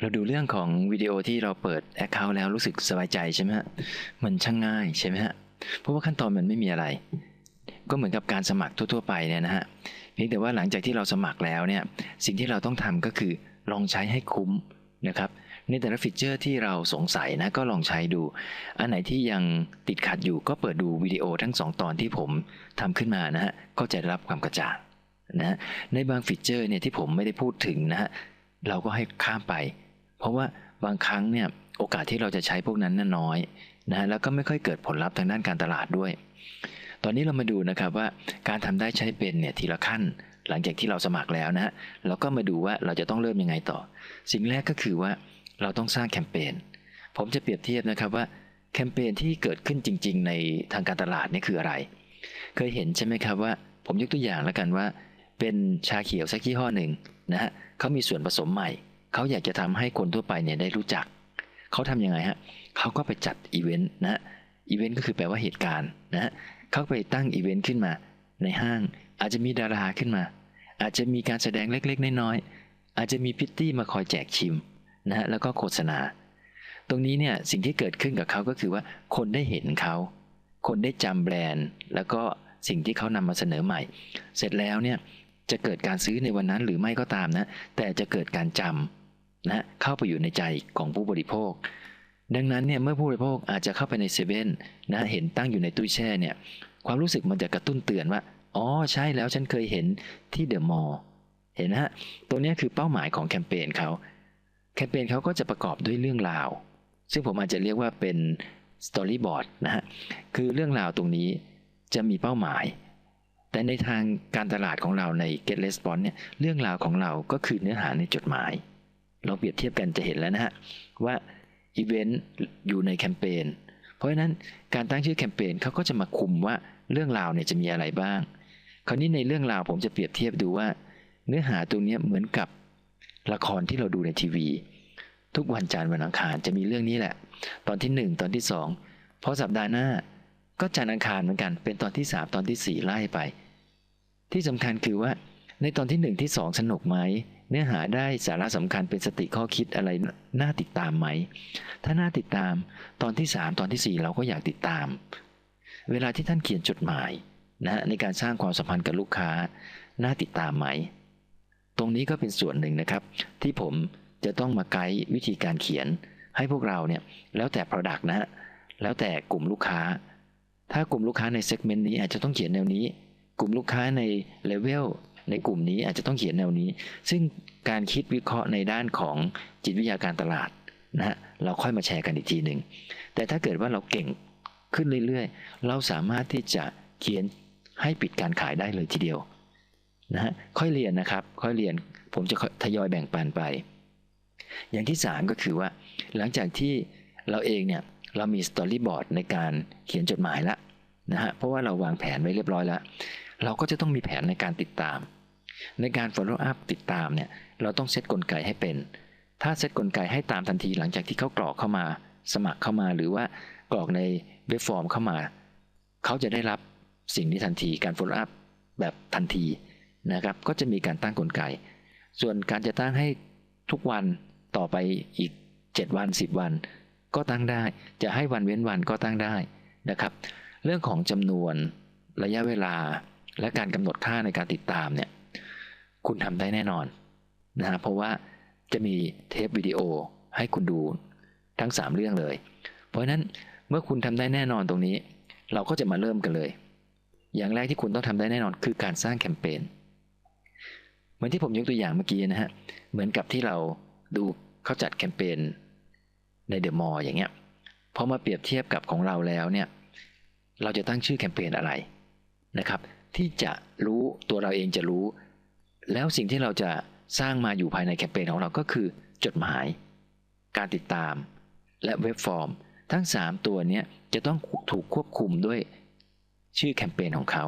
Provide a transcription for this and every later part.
เราดูเรื่องของวิดีโอที่เราเปิด Account แล้วรู้สึกสบายใจใช่ไหมฮะ มันช่างง่ายใช่ไหมฮะ เพราะว่าขั้นตอนมันไม่มีอะไร ก็เหมือนกับการสมัครทั่ว ๆ ไปเนี่ยนะฮะ เพียงแต่ว่าหลังจากที่เราสมัครแล้วเนี่ย สิ่งที่เราต้องทำก็คือลองใช้ให้คุ้มนะครับ ในแต่ละฟีเจอร์ที่เราสงสัยนะก็ลองใช้ดู อันไหนที่ยังติดขัดอยู่ก็เปิดดูวิดีโอทั้งสองตอนที่ผมทำขึ้นมานะฮะ ก็จะได้รับความกระจ่างนะในบางฟีเจอร์เนี่ยที่ผมไม่ได้พูดถึงนะฮะ เราก็ให้ข้ามไป เพราะว่าบางครั้งเนี่ยโอกาสที่เราจะใช้พวกนั้นน่น้อยนะฮะแล้วก็ไม่ค่อยเกิดผลลัพธ์ทางด้านการตลาดด้วย ตอนนี้เรามาดูนะครับว่าการทำได้ใช้เป็นเนี่ยทีละขั้น หลังจากที่เราสมัครแล้วนะฮะเราก็มาดูว่าเราจะต้องเริ่มยังไงต่อ สิ่งแรกก็คือว่าเราต้องสร้างแคมเปญผมจะเปรียบเทียบนะครับว่าแคมเปญที่เกิดขึ้นจริง ๆ ในทางการตลาดนี่คืออะไร เคยเห็นใช่ไหมครับว่า ผมยกตัวอย่างแล้วกันว่า เป็นชาเขียวสักยี่ห้อหนึ่งนะฮะเขามีส่วนผสมใหม่ เขาอยากจะทำให้คนทั่วไปเนี่ยได้รู้จัก เขาทำยังไงฮะเขาก็ไปจัดอีเวนต์นะอีเวนต์ก็คือแปลว่าเหตุการณ์นะฮะเขาไปตั้งอีเวนต์ขึ้นมาในห้าง อาจจะมีดาราขึ้นมา อาจจะมีการแสดงเล็กๆน้อยๆอาจจะมีพิตตี้มาคอยแจกชิมนะฮะแล้วก็โฆษณา ตรงนี้เนี่ยสิ่งที่เกิดขึ้นกับเขาก็คือว่าคนได้เห็นเขาคนได้จำแบรนด์ แล้วก็สิ่งที่เขานำมาเสนอใหม่ เสร็จแล้วเนี่ยจะเกิดการซื้อในวันนั้นหรือไม่ก็ตามนะ แต่จะเกิดการจำ นะเข้าไปอยู่ในใจของผู้บริโภค ดังนั้นเนี่ยเมื่อผู้บริโภคอาจจะเข้าไปในเซเว่นนะเห็นตั้งอยู่ในตู้แช่เนี่ยความรู้สึกมันจะกระตุ้นเตือนว่าอ๋อใช่แล้วฉันเคยเห็นที่เดอะมอลล์เห็นนะฮะตัวนี้คือเป้าหมายของแคมเปญเขาแคมเปญเขาก็จะประกอบด้วยเรื่องราว ซึ่งผมอาจจะเรียกว่าเป็นสตอรี่บอร์ดนะฮะคือเรื่องราวตรงนี้จะมีเป้าหมาย แต่ในทางการตลาดของเราใน Get Response เนี่ยเรื่องราวของเราก็คือเนื้อหาในจดหมาย เราเปรียบเทียบกันจะเห็นแล้วนะฮะว่าอีเวนต์อยู่ในแคมเปญเพราะฉะนั้นการตั้งชื่อแคมเปญเขาก็จะมาคุมว่าเรื่องราวเนี่ยจะมีอะไรบ้าง คราวนี้ในเรื่องราวผมจะเปรียบเทียบดูว่า เนื้อหาตรงนี้เหมือนกับละครที่เราดูในทีวี ทุกวันจันทร์วันอังคารจะมีเรื่องนี้แหละ ตอนที่ 1 ตอนที่ 2 พอสัปดาห์หน้า ก็จันทร์อังคารเหมือนกัน เป็นตอนที่ 3 ตอนที่ 4 ไล่ไป ที่สำคัญคือว่าในตอนที่ 1 ที่ 2 สนุกไหม เนื้อหาได้สาระสำคัญเป็นสติข้อคิดอะไรน่าติดตามไหม ถ้าน่าติดตามตอนที่ 3 ตอนที่ 4 เราก็อยากติดตาม เวลาที่ท่านเขียนจดหมายนะในการสร้างความสัมพันธ์กับลูกค้า น่าติดตามไหม ตรงนี้ก็เป็นส่วนหนึ่งนะครับ ที่ผมจะต้องมาไกด์วิธีการเขียน ให้พวกเราเนี่ยแล้วแต่ Product นะฮะแล้วแต่กลุ่มลูกค้า ถ้ากลุ่มลูกค้าในเซกเมนต์นี้อาจจะต้องเขียนแนวนี้ กลุ่มลูกค้าในเลเวล ในกลุ่มนี้อาจจะต้องเขียนแนวนี้ ซึ่งการคิดวิเคราะห์ในด้านของจิตวิทยาการตลาดนะฮะเราค่อยมาแชร์กันอีกทีหนึ่งแต่ถ้าเกิดว่าเราเก่งขึ้นเรื่อยๆ เราสามารถที่จะเขียนให้ปิดการขายได้เลยทีเดียวนะฮะค่อยเรียนนะครับ ค่อยเรียนผมจะทยอยแบ่งปันไป อย่างที่ 3 ก็คือว่า หลังจากที่เราเองเนี่ยเรามีสตอรี่บอร์ดในการเขียนจดหมายล้วนะฮะเพราะว่าเราวางแผนไว้เรียบร้อยแล้ว เราก็จะต้องมีแผนในการติดตาม ในการ follow up ติดตามเนี่ยเราต้องเซตกลไกให้เป็น ถ้าเซตกลไกให้ตามทันทีหลังจากที่เขากรอกเข้ามา สมัครเข้ามาหรือว่ากรอกในเว็บฟอร์มเข้ามา เขาจะได้รับสิ่งนี้ทันทีการ follow up แบบทันทีนะครับก็จะมีการตั้งกลไก ส่วนการจะตั้งให้ทุกวันต่อไปอีก 7 วัน 10 วัน ก็ตั้งได้ จะให้วันเว้นวันก็ตั้งได้นะครับ เรื่องของจำนวนระยะเวลาและการกำหนดค่าในการติดตามเนี่ย คุณทำได้แน่นอนนะฮะเพราะว่าจะมีเทปวิดีโอให้คุณดูทั้ง 3 เรื่องเลย เพราะฉะนั้นเมื่อคุณทำได้แน่นอนตรงนี้ เราก็จะมาเริ่มกันเลย อย่างแรกที่คุณต้องทำได้แน่นอนคือการสร้างแคมเปญเหมือนที่ผมยกตัวอย่างเมื่อกี้นะฮะเหมือนกับที่เราดูเขาจัดแคมเปญในเดอะมอลล์อย่างเงี้ยพอมาเปรียบเทียบกับของเราแล้วเนี่ยเราจะตั้งชื่อแคมเปญอะไรนะครับ ที่จะรู้ตัวเราเองจะรู้ แล้วสิ่งที่เราจะสร้างมาอยู่ภายในแคมเปญของเราก็คือ จดหมาย การติดตาม และเว็บฟอร์ม ทั้ง 3 ตัวนี้จะต้องถูกควบคุมด้วยชื่อแคมเปญของเขา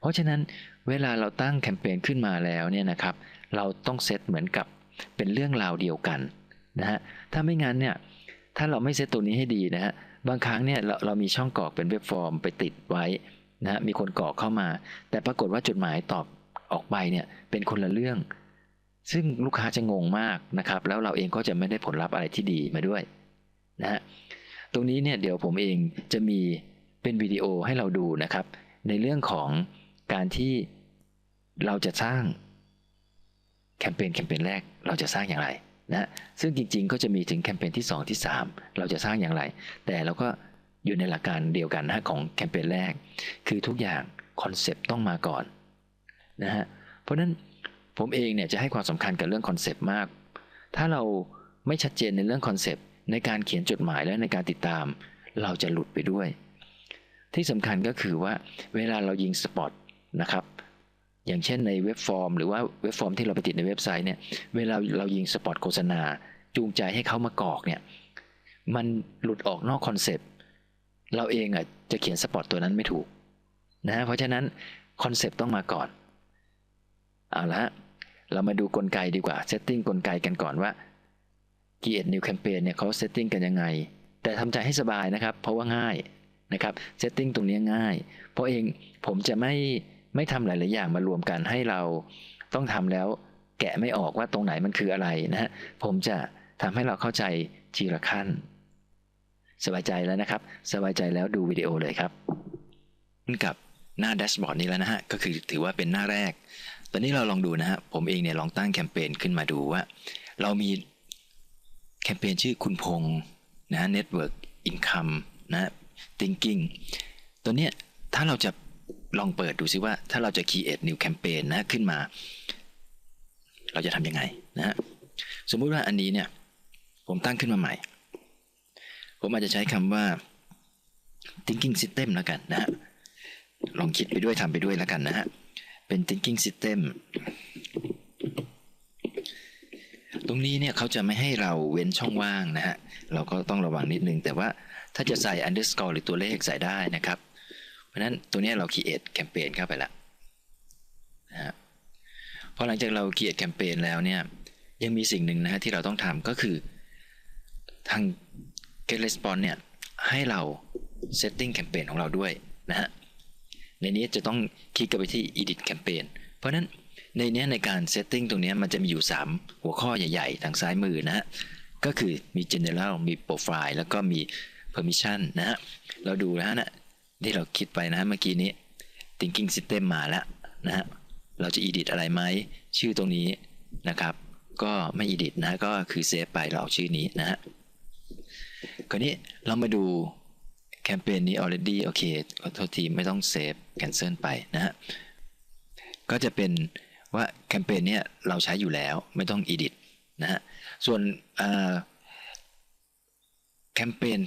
เพราะฉะนั้นเวลาเราตั้งแคมเปญขึ้นมาแล้วเนี่ยนะครับ เราต้องเซตเหมือนกับเป็นเรื่องราวเดียวกันนะฮะถ้าไม่งั้นเนี่ยถ้าเราไม่เซตตัวนี้ให้ดีนะฮะบางครั้งเนี่ยเราเรามีช่องกรอกเป็นเว็บฟอร์มไปติดไว้นะมีคนกรอกเข้ามา แต่ปรากฏว่าจดหมายตอบ ออกไปเนี่ยเป็นคนละเรื่อง ซึ่งลูกค้าจะงงมากนะครับ แล้วเราเองก็จะไม่ได้ผลลัพธ์อะไรที่ดีมาด้วยนะฮะตรงนี้เนี่ยเดี๋ยวผมเองจะมีเป็นวิดีโอให้เราดูนะครับ ในเรื่องของการที่เราจะสร้างแคมเปญแคมเปญแรกเราจะสร้างอย่างไรนะซึ่งจริงๆ ก็จะมีถึงแคมเปญที่ 2 ที่ 3 เราจะสร้างอย่างไร แต่เราก็อยู่ในหลักการเดียวกันนะของแคมเปญแรก คือทุกอย่างคอนเซปต์ต้องมาก่อน นะฮะเพราะฉะนั้นผมเองเนี่ยจะให้ความสำคัญกับเรื่องคอนเซปต์มาก ถ้าเราไม่ชัดเจนในเรื่องคอนเซปต์ในการเขียนจดหมายและในการติดตาม เราจะหลุดไปด้วย ที่สำคัญก็คือว่าเวลาเรายิงสปอตนะครับอย่างเช่นในเว็บฟอร์ม หรือว่าเว็บฟอร์มที่เราไปติดในเว็บไซต์เนี่ยเวลาเรายิงสปอตโฆษณา จูงใจให้เขามากอกเนี่ยมันหลุดออกนอกคอนเซปต์เราเองอะจะเขียนสปอตตัวนั้นไม่ถูกนะเพราะฉะนั้นคอนเซปต์ต้องมาก่อน เอาละฮะเรามาดูกลไกดีกว่าเซตติ้งกลไกกันก่อนว่า Create New Campaign เนี่ยเขาเซตติ้งกันยังไง แต่ทำใจให้สบายนะครับ เพราะว่าง่ายนะครับเซตติ้งตรงนี้ง่าย เพราะเองผมจะไม่ไม่ทำหลาย ๆ อย่างมารวมกันให้เราต้องทำแล้วแกะไม่ออกว่าตรงไหนมันคืออะไรนะฮะผมจะทำให้เราเข้าใจทีละขั้น สบายใจแล้วนะครับ สบายใจแล้วดูวิดีโอเลยครับ กับหน้าแดชบอร์ดนี้แล้วนะฮะ ก็คือถือว่าเป็นหน้าแรก ตอนนี้เราลองดูนะฮะผมเองเนี่ยลองตั้งแคมเปญขึ้นมาดูว่า เรามีแคมเปญชื่อคุณพงษ์นะฮะ Network Income นะ Thinking ตัวเนี้ยถ้าเราจะลองเปิดดูซิว่า ถ้าเราจะ create new campaign นะขึ้นมา เราจะทำยังไงนะฮะสมมุติว่าอันนี้เนี่ย ผมตั้งขึ้นมาใหม่ ผมอาจจะใช้คำว่า thinking system แล้วกันนะฮะลองคิดไปด้วยทำไปด้วยแล้วกันนะฮะ เป็น thinking system ตรงนี้เนี่ยเขาจะไม่ให้เราเว้นช่องว่างนะฮะ เราก็ต้องระวังนิดนึง แต่ว่าถ้าจะใส่ underscore หรือตัวเลขใส่ได้นะครับ เพราะนั้นตัวนี้เรา create campaign เข้าไปล้วนะฮะพอหลังจากเรา create campaign แล้วเนี่ยยังมีสิ่งหนึ่งนะฮะที่เราต้องทำก็คือทาง get response เนี่ยให้เรา setting campaign ของเราด้วยนะฮะ ในนี้จะต้องคลิกกันไปที่ edit campaign เพราะนั้นในนี้ในการ setting ตรงนี้มันจะมีอยู่ 3 หัวข้อใหญ่ๆ ทางซ้ายมือนะฮะก็คือมี general มี profile แล้วก็มี permission นะฮะเราดูนะฮะนะที่เราคิดไปนะฮะเมื่อกี้นี้ thinking system มาแล้วนะฮะเราจะ edit อะไรไหมชื่อตรงนี้นะครับ ก็ไม่ edit นะก็คือเซฟไปเราเอาชื่อนี้นะฮะคราวนี้เรามาดู แคมเปญนี้ already โอเคขอโทษทีไม่ต้องเซฟ cancel ไปนะฮะ ก็จะเป็นว่าแคมเปญเนี้ยเราใช้อยู่แล้วไม่ต้อง edit นะฮะ ส่วนแคมเปญ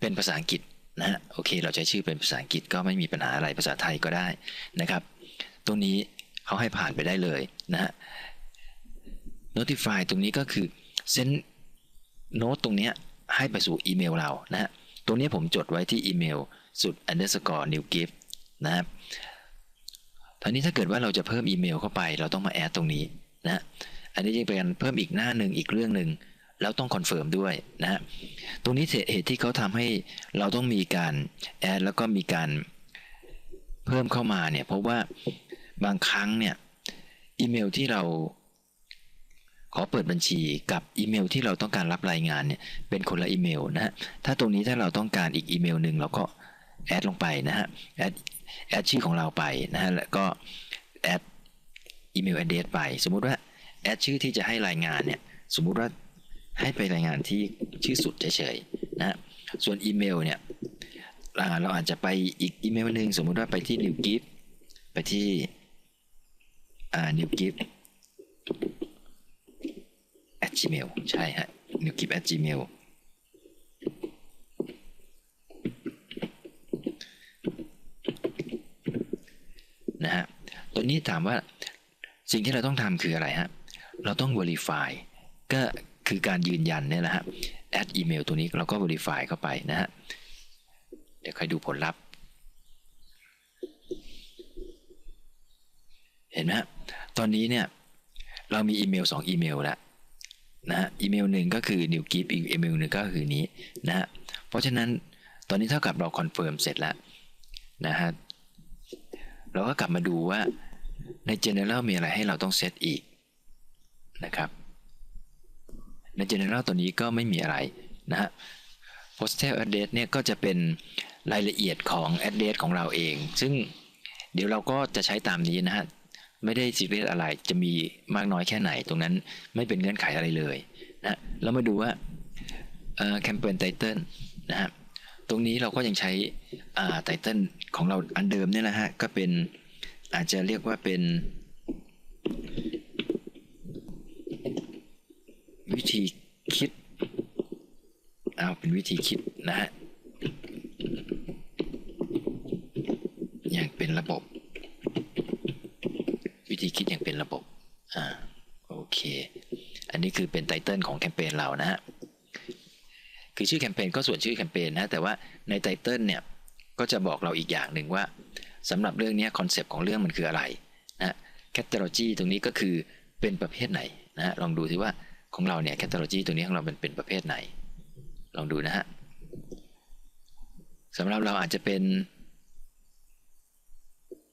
เป็นภาษาอังกฤษนะฮะ โอเค เราใช้ชื่อเป็นภาษาอังกฤษก็ไม่มีปัญหาอะไรภาษาไทยก็ได้นะครับ ตรงนี้เขาให้ผ่านไปได้เลยนะฮะ notify ตรงนี้ก็คือเซ็นโน้ตตรงนี้ให้ไปสู่อีเมลเรานะฮะ ตรงนี้ผมจดไว้ที่อีเมลสุด underscore new gift นะครับตอนนี้ถ้าเกิดว่าเราจะเพิ่มอีเมลเข้าไป เราต้องมาแอดตรงนี้นะอันนี้จะเป็นการเพิ่มอีกหน้าหนึ่งอีกเรื่องหนึ่งแล้วต้องคอนเฟิร์มด้วยนะฮะตรงนี้เหตุที่เขาทำให้เราต้องมีการแอดแล้วก็มีการเพิ่มเข้ามาเนี่ยเพราะว่าบางครั้งเนี่ยอีเมลที่เรา ขอเปิดบัญชีกับอีเมลที่เราต้องการรับรายงานเนี่ยเป็นคนละอีเมลนะฮะถ้าตรงนี้ถ้าเราต้องการอีกอีเมลหนึ่งเราก็แอดลงไปนะฮะแอดแอดชื่อของเราไปนะฮะแล้วก็แอดอีเมลแอดเดสไป สมมุติว่าแอดชื่อที่จะให้รายงานเนี่ยสมมุติว่าให้ไปรายงานที่ชื่อสุดเฉยๆนะส่วนอีเมลเนี่ยเราอาจจะไปอีกอีเมลหนึ่งสมมุติว่าไปที่ new gift ไปที่ new gift gmail ใช่ฮะ new gift at gmail นะฮะตัวนี้ถามว่าสิ่งที่เราต้องทำคืออะไรฮะ เราต้อง verify ก็คือการยืนยันเนี่ยแหละฮะ add อีเมลตัวนี้เราก็ verify เข้าไปนะฮะ เดี๋ยวใครดูผลลัพธ์ เห็นไหมฮะ ตอนนี้เนี่ย เรามีอีเมล 2 อีเมลแล้ว นะฮะอีเมลหนึ่งก็คือ new g i f อีกอีเมลหนึ่งก็คือนี้นะฮะเพราะฉะนั้นตอนนี้เท่ากับเราคอนเฟิร์มเสร็จแล้วนะฮะเราก็กลับมาดูว่าใน general มีอะไรให้เราต้องเซตอีกนะครับใน general ตัวนี้ก็ไม่มีอะไรนะฮะ postal address เนี่ยก็จะเป็นรายละเอียดของ address ของเราเอง ซึ่งเดี๋ยวเราก็จะใช้ตามนี้นะฮะ ไม่ได้ซีเรียสอะไรจะมีมากน้อยแค่ไหน ตรงนั้นไม่เป็นเงื่อนไขอะไรเลยนะเรามาดูว่าแคมเปญไตเติลนะฮะตรงนี้เราก็ยังใช้ไตเติลของเราอันเดิมเนี่ยนะฮะก็เป็นอาจจะเรียกว่าเป็น วิธีคิดเอาเป็นวิธีคิดนะฮะอย่างเป็นระบบ ธีคิดอย่างเป็นระบบอ่าโอเค อันนี้คือเป็นไตเติลของแคมเปญเรานะฮะคือชื่อแคมเปญก็ส่วนชื่อแคมเปญนะแต่ว่าในไตเติลเนี่ยก็จะบอกเราอีกอย่างหนึ่งว่าสำหรับเรื่องนี้คอนเซปต์ของเรื่องมันคืออะไรนะแคตตาล็อจีตรงนี้ก็คือเป็นประเภทไหนนะลองดูสิว่าของเราเนี่ยแคตตาล็อจีตรงนี้ของเราเป็นเป็นประเภทไหน ลองดูนะฮะสำหรับเราอาจจะเป็น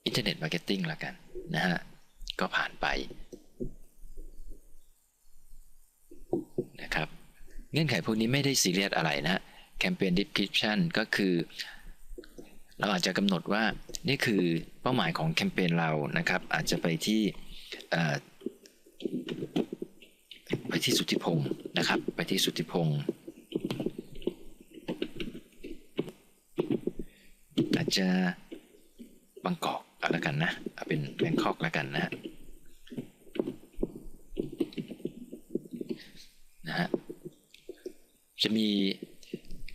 อินเทอร์เน็ตมาร์เก็ตติ้งละกันนะฮะ ก็ผ่านไปนะครับเงื่อนไขพวกนี้ไม่ได้ซีเรียสอะไรนะแคมเปญดิสคริปชันก็คือ เราอาจจะกำหนดว่านี่คือเป้าหมายของแคมเปญเรานะครับ อาจจะไปที่ไปที่สุทธิพงศ์นะครับ ไปที่สุทธิพงศ์อาจจะบางกอกเอาละกันนะเอาเป็นแบงคอกแล้วกันนะ นะฮะจะมี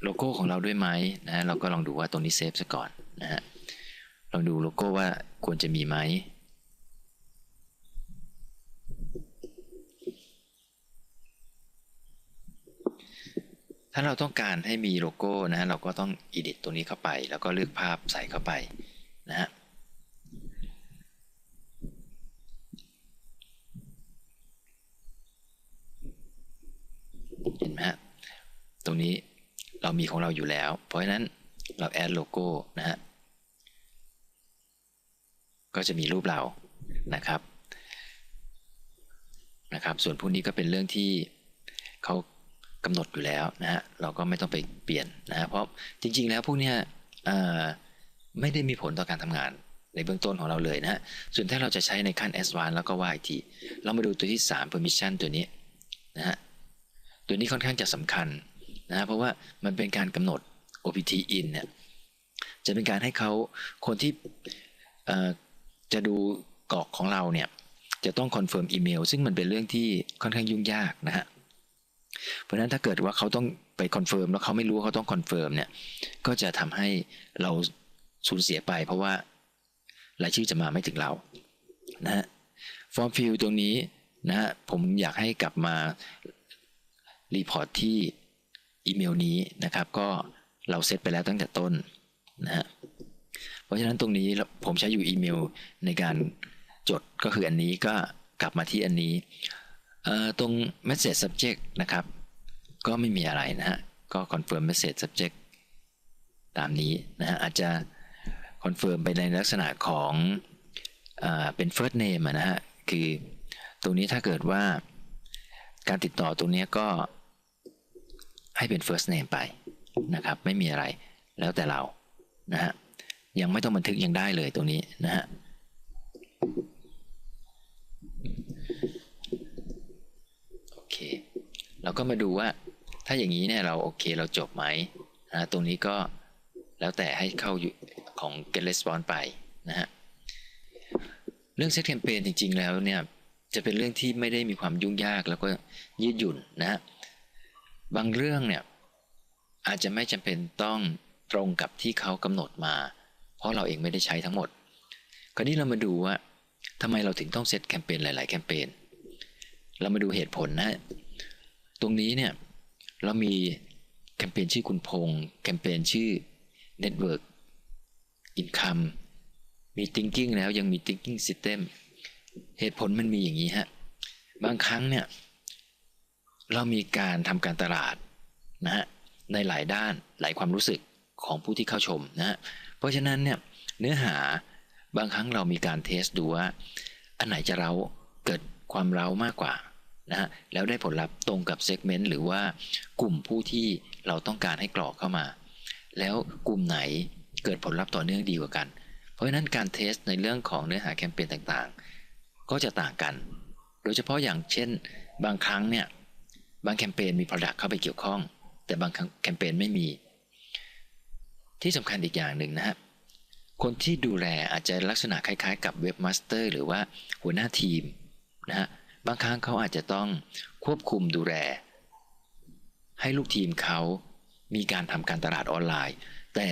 โลโก้ของเราด้วยไหมนะเราก็ลองดูว่าตรงนี้เซฟซะก่อนนะฮะลองดูโลโก้ว่าควรจะมีไหมถ้าเราต้องการให้มีโลโก้นะเราก็ต้อง edit ตัวนี้เข้าไป แล้วก็เลือกภาพใส่เข้าไปนะฮะเห็นไหมฮะตรงนี้เรามี ของเราอยู่แล้ว เพราะฉะนั้นเราแอดโลโก้นะฮะก็จะมีรูปเรานะครับนะครับ ส่วนพวกนี้ก็เป็นเรื่องที่เขากำหนดอยู่แล้วนะฮะเราก็ไม่ต้องไปเปลี่ยนนะฮะเพราะจริง ๆ แล้วพวกนี้ไม่ได้มีผลต่อการทำงานในเบื้องต้นของเราเลยนะฮะส่วนถ้าเราจะใช้ในขั้น S1 แล้วก็ว่าอีกทีเรามาดูตัวที่ 3 permission ตัวนี้นะฮะตัวนี้ค่อนข้างจะสำคัญ นะเพราะว่ามันเป็นการกำหนด OPT in เนี่ยจะเป็นการให้เขาคนที่จะดูกรอกของเราเนี่ยจะต้องคอนเฟิร์มอีเมลซึ่งมันเป็นเรื่องที่ค่อนข้างยุ่งยากนะฮะเพราะนั้นถ้าเกิดว่าเขาต้องไปคอนเฟิร์มแล้วเขาไม่รู้เขาต้องคอนเฟิร์มเนี่ยก็จะทำให้เราสูญเสียไป เพราะว่ารายชื่อจะมาไม่ถึงเรานะฮะฟอร์มฟิลตรงนี้นะฮะผมอยากให้กลับมารีพอร์ตที่ อีเมลนี้นะครับ ก็เราเซตไปแล้วตั้งแต่ต้นนะฮะเพราะฉะนั้นตรงนี้ผมใช้อยู่อีเมลในการจดก็คืออันนี้ก็กลับมาที่อันนี้ตรง message subject นะครับ ก็ไม่มีอะไรนะฮะก็ confirm message subject ตามนี้นะฮะอาจจะ confirm ไปในลักษณะของอเป็น first name นะฮะคือตรงนี้ถ้าเกิดว่าการติดต่อตรงนี้ก็ ให้เป็น first name ไปนะครับ ไม่มีอะไรแล้วแต่เรานะฮะยังไม่ต้องบันทึกยังได้เลยตรงนี้นะฮะโอเค เราก็มาดูว่าถ้าอย่างนี้เนี่ยเราโอเคเราจบไหมนะตรงนี้ก็แล้วแต่ให้เข้าของ get response ไปนะฮะเรื่อง set campaign จริง ๆ แล้วเนี่ยจะเป็นเรื่องที่ไม่ได้มีความยุ่งยากแล้วก็ยืดหยุ่นนะฮะ บางเรื่องเนี่ยอาจจะไม่จำเป็นต้องตรงกับที่เขากำหนดมา เพราะเราเองไม่ได้ใช้ทั้งหมด คราวนี้เรามาดูว่าทำไมเราถึงต้องเซตแคมเปญหลาย ๆ แคมเปญ เรามาดูเหตุผลนะ ตรงนี้เนี่ยเรามีแคมเปญชื่อคุณพงษ์แคมเปญชื่อ Network Income มี Thinking แล้วยังมี Thinking System เหตุผลมันมีอย่างนี้ฮะ บางครั้งเนี่ย เรามีการทำการตลาดนะฮะในหลายด้านหลายความรู้สึกของผู้ที่เข้าชมนะฮะเพราะฉะนั้นเนี่ยเนื้อหาบางครั้งเรามีการเทสดูว่า อันไหนจะเราเกิดความเร้ามากกว่านะฮะแล้วได้ผลลัพธ์ตรงกับเซกเมนต์หรือว่ากลุ่มผู้ที่เราต้องการให้กรอกเข้ามา แล้วกลุ่มไหนเกิดผลลัพธ์ต่อเนื่องดีกว่ากัน เพราะฉะนั้นการเทสในเรื่องของเนื้อหาแคมเปญต่างๆ ก็จะต่างกัน โดยเฉพาะอย่างเช่น บางครั้งเนี่ย บางแคมเปญมี Product เข้าไปเกี่ยวข้อง แต่บางแคมเปญไม่มี ที่สำคัญอีกอย่างหนึ่งนะฮะคนที่ดูแลอาจจะลักษณะคล้ายๆ กับเว็บมาสเตอร์หรือว่าหัวหน้าทีมนะฮะบางครั้งเขาอาจจะต้องควบคุมดูแล ให้ลูกทีมเขามีการทำการตลาดออนไลน์ แต่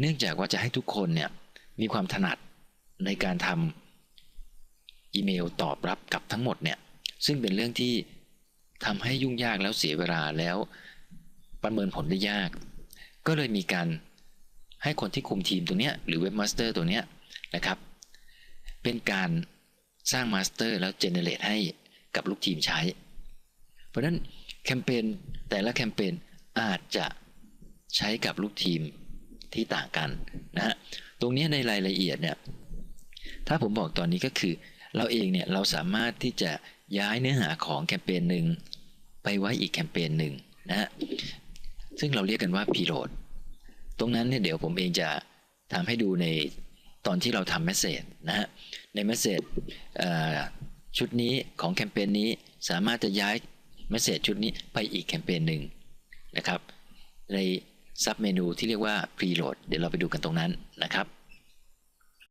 เนื่องจากว่าจะให้ทุกคนเนี่ยมีความถนัดในการทำอีเมลตอบรับกับทั้งหมดเนี่ยซึ่งเป็นเรื่องที่ ทำให้ยุ่งยากแล้วเสียเวลาแล้วประเมินผลได้ยาก ก็เลยมีการให้คนที่คุมทีมตัวเนี้ยหรือเว็บมาสเตอร์ตัวเนี้ยนะครับ เป็นการสร้างมาสเตอร์แล้วเจเนเรตให้กับลูกทีมใช้ เพราะฉะนั้นแคมเปญแต่ละแคมเปญอาจจะใช้กับลูกทีมที่ต่างกันนะฮะตรงนี้ในรายละเอียดเนี่ยถ้าผมบอกตอนนี้ก็คือ เราเองเนี่ยเราสามารถที่จะ ย้ายเนื้อหาของแคมเปญหนึ่งไปไว้อีกแคมเปญหนึ่งนะฮะซึ่งเราเรียกกันว่า preload ตรงนั้นเนี่ยเดี๋ยวผมเองจะทำให้ดูในตอนที่เราทำเมสเซจนะฮะในเมสเซจชุดนี้ของแคมเปญนี้สามารถจะย้ายเมสเซจชุดนี้ไปอีกแคมเปญหนึ่งนะครับ ในซับเมนูที่เรียกว่า preload เดี๋ยวเราไปดูกันตรงนั้นนะครับ